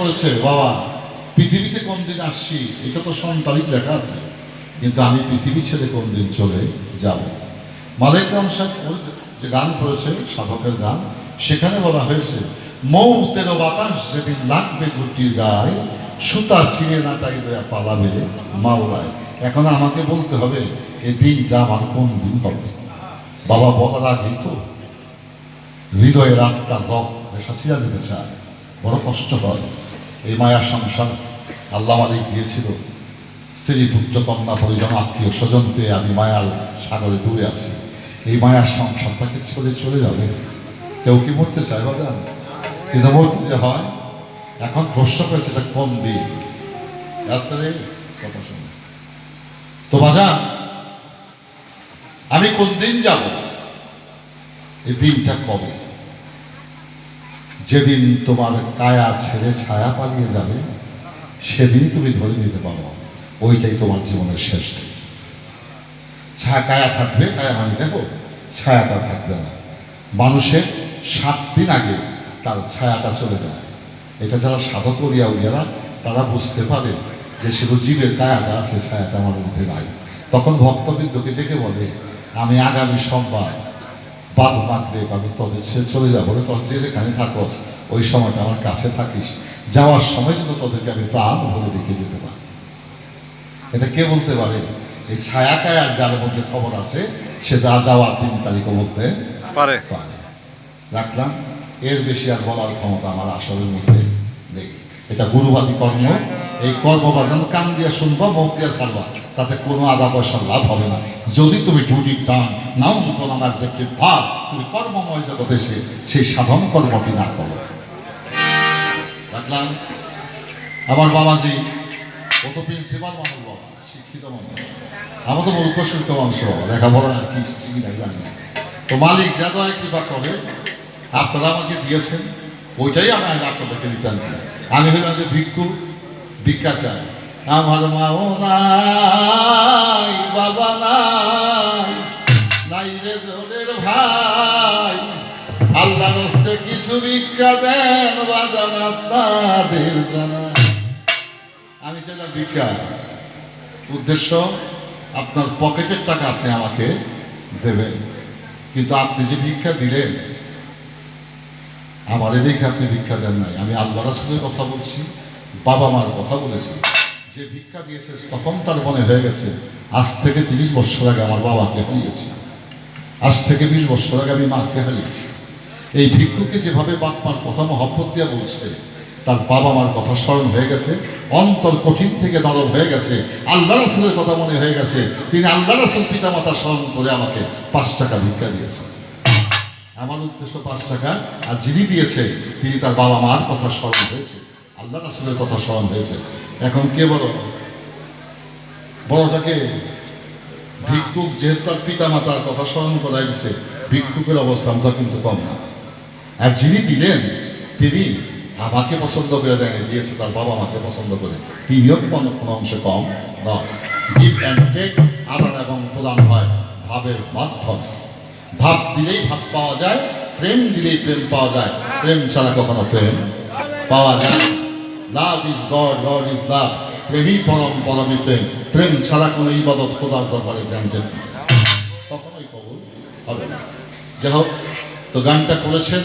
বলেছে, বাবা, পৃথিবীতে কোন দিন আসছি? এটা তো সন তারিখ লেখা আছে। কিন্তু আমি পৃথিবী ছেড়ে কোন দিন চলে যাব? মালিক রাম সাহেব যে গান করেছে, সাধকের গান, সেখানে বলা হয়েছে, মৌতের বাতাস যেদিন লাগবে গুটির গায়ে, সুতা ছিঁড়ে না তাই পালাবে মাওলায়। এখন আমাকে বলতে হবে এই দিনটা আমার কোন দিন হবে? বাবা বলার আগেই তো। হৃদয়ের আত্মার রক সাঁচিয়া দিতে চায়। বড় কষ্ট হয়। এই মায়ার সংসার আল্লাহ আমাদের দিয়েছিল। স্ত্রী, পুত্র, কন্যা, পরিজন, আত্মীয় স্বজন পেয়ে আমি মায়ার সাগরে ডুবে আছি। এই মায়ার সংসারটাকে ছেড়ে চলে যাবে। কেউ কি মরতে চায় বাজান? কিন্তু যে হয়? এখন প্রশ্ন করেছে, এটা কোন দিন? কথা শুনে। তো বাজান, আমি কোন দিন যাব? এই দিনটা কবে? যেদিন তোমার কায়া ছেড়ে ছায়া পালিয়ে যাবে সেদিন তুমি ধরে নিতে পারো। ওইটাই তোমার জীবনের শেষ ছায়া কায়া থাকবে, কায়া মানে দেখো, ছায়াটা থাকবে না। মানুষের সাত দিন আগে তার ছায়াটা চলে যায়। এটা যারা সাধক করিয়া উইয়ারা তারা বুঝতে পারে যে শুধু জীবের কায়াটা আছে, ছায়াটা আমার মধ্যে নাই। তখন ভক্তবৃন্দকে ডেকে বলে, আমি আগামী সোমবার বাদ মাগদেব আমি তোদের ছেড়ে চলে যাব তোর যে যেখানে থাকস ওই সময়টা আমার কাছে থাকিস। যাওয়ার সময় যেন তোদেরকে আমি প্রাণ ভরে দেখে যেতে পারি। এটা কে বলতে পারে? এই ছায়া কায়ার যার মধ্যে খবর আছে সে যা যাওয়ার তিন তারিখ বলতে পারে। পারে। রাখলাম। এর বেশি আর বলার ক্ষমতা আমার আসলের মধ্যে নেই। এটা গুরুবাদী কর্ম। এই কর্ম বাজান কান দিয়া শুনবা মুখ দিয়া ছাড়বা। তাতে কোনো আদা পয়সার লাভ হবে না। যদি তুমি ডুটি টান নাও কোন ভাব তুমি কর্মময় জগতে এসে সেই সাধন কর্মটি না করো। রাখলাম আমার বাবাজি কত প্রিন্সিপাল মানুষ বাবা, শিক্ষিত মানুষ। আমার তো মূর্খ শিল্প মানুষ লেখাপড়া আর কি নাই জানি তো মালিক যা দয় কৃপা করে, আপনারা আমাকে দিয়েছেন, ওইটাই আমি আপনাদেরকে দিই আমি হইলাম যে ভিক্ষু ভিক্ষা চাই আমার মাও নাই বাবা নাই। নাই রে জোরের ভাই, আল্লাহ রস্তে কিছু ভিক্ষা দেন, বাজান আপনাদের জানা। আমি সেটা ভিক্ষা। উদ্দেশ্য, আপনার পকেটের টাকা আপনি আমাকে দেবেন। কিন্তু আপনি যে ভিক্ষা দিলেন আমাদের দেখে আপনি ভিক্ষা দেন নাই। আমি আল্লাহ রাসুলের কথা বলছি, বাবা মার কথা বলেছি। যে ভিক্ষা দিয়েছে তখন তার মনে হয়ে গেছে, আজ থেকে তিরিশ বছর আগে আমার বাবাকে হারিয়েছি। আজ থেকে বিশ বছর আগে আমি মাকে হারিয়েছি। এই ভিক্ষুকে যেভাবে বাপ মার কথা মহব্বত দিয়া বলছে, তার বাবা মার কথা স্মরণ হয়ে গেছে, অন্তর কঠিন থেকে নরম হয়ে গেছে, আল্লাহ রাসুলের কথা মনে হয়ে গেছে, তিনি আল্লাহ রাসুল পিতা মাতা স্মরণ করে আমাকে পাঁচ টাকা ভিক্ষা দিয়েছে। আমার উদ্দেশ্য পাঁচ টাকা, আর যিনি দিয়েছে, তিনি তার বাবা মার কথা স্মরণ হয়েছে। আল্লাহ রাসুলের কথা স্মরণ হয়েছে। এখন কে বড়? বড়টাকে ভিক্ষুক, যেহেতু তার পিতা মাতার কথা স্মরণ করাই দিছে, ভিক্ষুকের অবস্থানটা কিন্তু কম না। আর যিনি দিলেন, তিনি আমাকে পছন্দ করে দেন দিয়েছে তার বাবা মাকে পছন্দ করে। তিনিও কোনো কোনো অংশে কম আদান এবং প্রদান হয় ভাবের মাধ্যমে। ভাব দিলেই ভাব পাওয়া যায়, প্রেম দিলেই প্রেম পাওয়া যায়। প্রেম ছাড়া কখনো প্রেম পাওয়া যায় love is God God is love. প্রেমই পরম পরমই প্রেম। প্রেম ছাড়া কোনো ইবাদত খোদার দরবারে গ্রান্টেড কখনোই কবুল হবে না। যাই হোক, তো গানটা করেছেন।